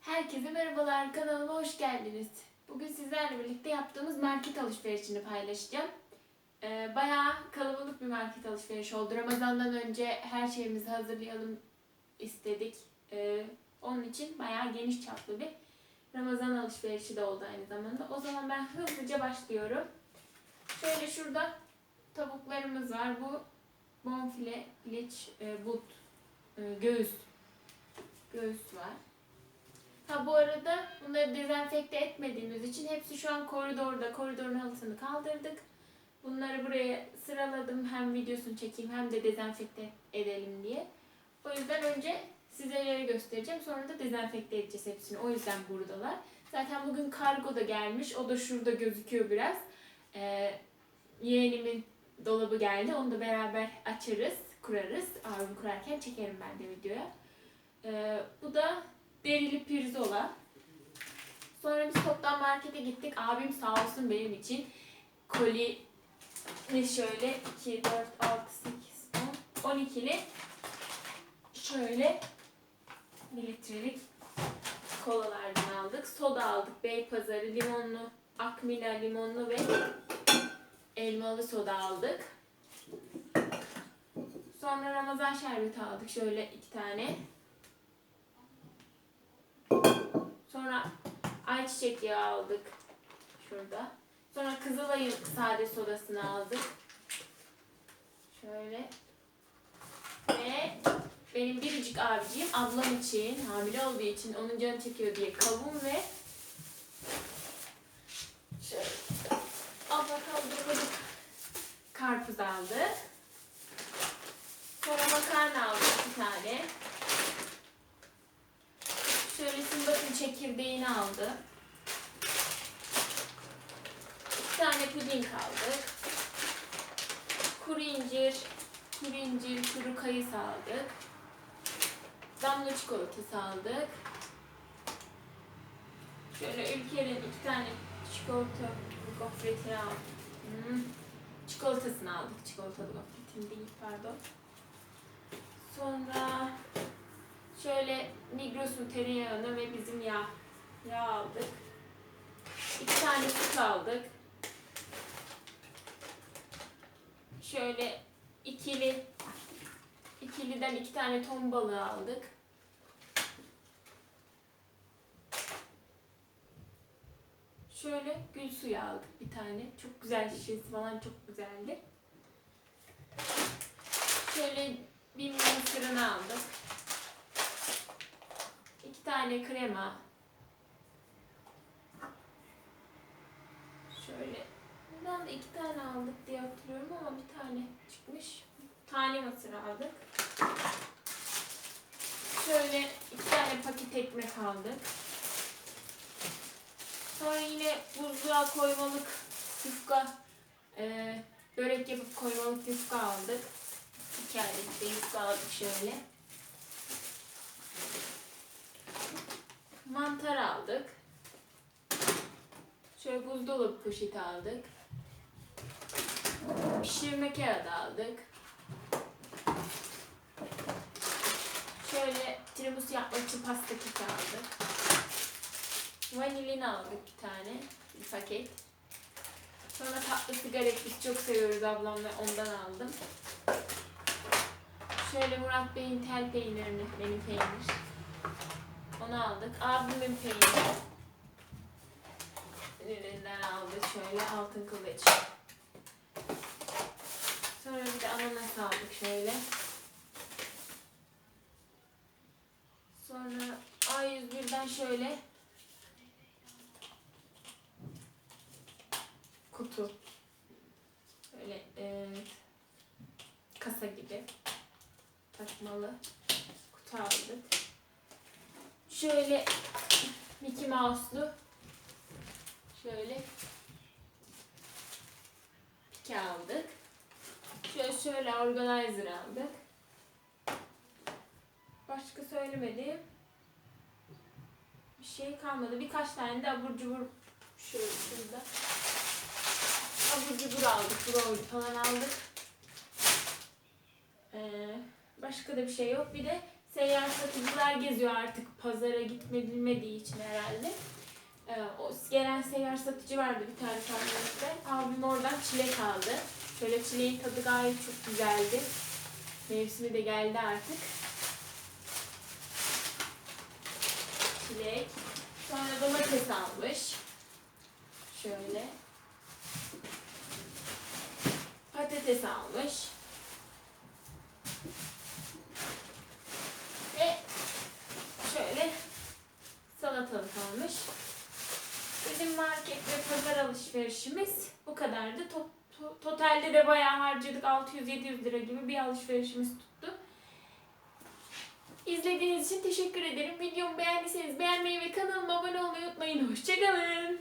Herkese merhabalar, kanalıma hoş geldiniz. Bugün sizlerle birlikte yaptığımız market alışverişini paylaşacağım. Ee, bayağı kalabalık bir market alışverişi oldu. Ramazan'dan önce her şeyimizi hazırlayalım istedik. Ee, onun için bayağı geniş çaplı bir Ramazan alışverişi de oldu aynı zamanda. O zaman ben hızlıca başlıyorum. Şöyle şurada tavuklarımız var. Bu bonfile, piliç, e, but, e, göğüs. Göğüs var. Ha bu arada bunları dezenfekte etmediğimiz için hepsi şu an koridorda. Koridorun halısını kaldırdık. Bunları buraya sıraladım. Hem videosunu çekeyim hem de dezenfekte edelim diye. O yüzden önce sizlere göstereceğim. Sonra da dezenfekte edeceğiz hepsini. O yüzden buradalar. Zaten bugün kargo da gelmiş. O da şurada gözüküyor biraz. Ee, yeğenimin dolabı geldi. Onu da beraber açarız, kurarız. Abim kurarken çekerim ben de videoya. Ee, bu da derili pirzola. Sonra biz toptan markete gittik. Abim sağ olsun benim için koli ne şöyle 2, 4, 6, 8, 10, 12'li şöyle bir litrelik kolalardan aldık. Soda aldık. Beypazarı limonlu, Akmila limonlu ve elmalı soda aldık. Sonra Ramazan şerbeti aldık. Şöyle iki tane. Sonra ayçiçek yağı aldık. Şurada. Sonra Kızılay'ın sade sodasını aldık. Şöyle. Ve benim biricik abiciğim ablam için, hamile olduğu için onun canı çekiyor diye kavun ve şöyle abla. Karpuz aldı. Sonra makarna aldık bir tane. Şöyle Simbat'ın çekirdeğini aldı. İki tane puding aldık. Kuru incir, kuru incir, kuru kayısı aldık. Damla çikolatası aldık. Şöyle Ülker'in iki tane çikolata gofretini aldık. Hmm. Çikolatasını aldık. Çikolatalı gofretin değil pardon. Sonra Şöyle Migros'un tereyağını ve bizim yağ, yağ aldık. İki tane süt aldık. Şöyle ikili ikiliden iki tane ton balığı aldık. Şöyle gül suyu aldık bir tane. Çok güzel şişesi falan çok güzeldi. Şöyle bir mısırını aldık. İki tane krema. Şöyle. Bundan da iki tane aldık diye hatırlıyorum ama bir tane çıkmış. Tane mısır aldık. Şöyle iki tane paket ekmek aldık. Sonra yine buzluğa koymalık yufka, e, börek yapıp koymalık yufka aldık. İki adet de yufka aldık şöyle. Mantar aldık. Şöyle buzdolabı poşeti aldık. Pişirme kağıdı aldık. Şöyle tiramisu yapmak için pasta keki aldık. Vanilini aldık bir tane. Bir paket. Sonra tatlı sigara biz çok seviyoruz ablamla ondan aldım. Şöyle Murat Bey'in tel peynirini, benim peynir. Onu aldık. Abimin peyniri. Üründen aldık şöyle altın kılıç. Sonra bir de ananas aldık şöyle. Sonra A101'den şöyle kutu. Böyle e, kasa gibi takmalı kutu aldık. Şöyle Mickey Mouse'lu şöyle pike aldık. Şöyle şöyle organizer aldık. Başka söylemedim. Bir şey kalmadı. Birkaç tane de abur cubur şöyle şurada. Abur cubur aldık. Brownie falan aldık. Ee, başka da bir şey yok. Bir de seyyar satıcılar geziyor artık pazara gitmediği için herhalde. Ee, o gelen seyyar satıcı vardı bir tane farklı Abim oradan çilek aldı. Şöyle çileğin tadı gayet çok güzeldi. Mevsimi de geldi artık. Çilek. Sonra domates almış. Şöyle. Patates almış. Ve şöyle salatalık almış. Bizim market ve pazar alışverişimiz bu kadardı. To- to- totalde de bayağı harcadık. 600-700 lira gibi bir alışverişimiz tuttu. İzlediğiniz için teşekkür ederim. Videomu beğendiyseniz beğenmeyi ve kanalıma abone olmayı unutmayın. Hoşçakalın.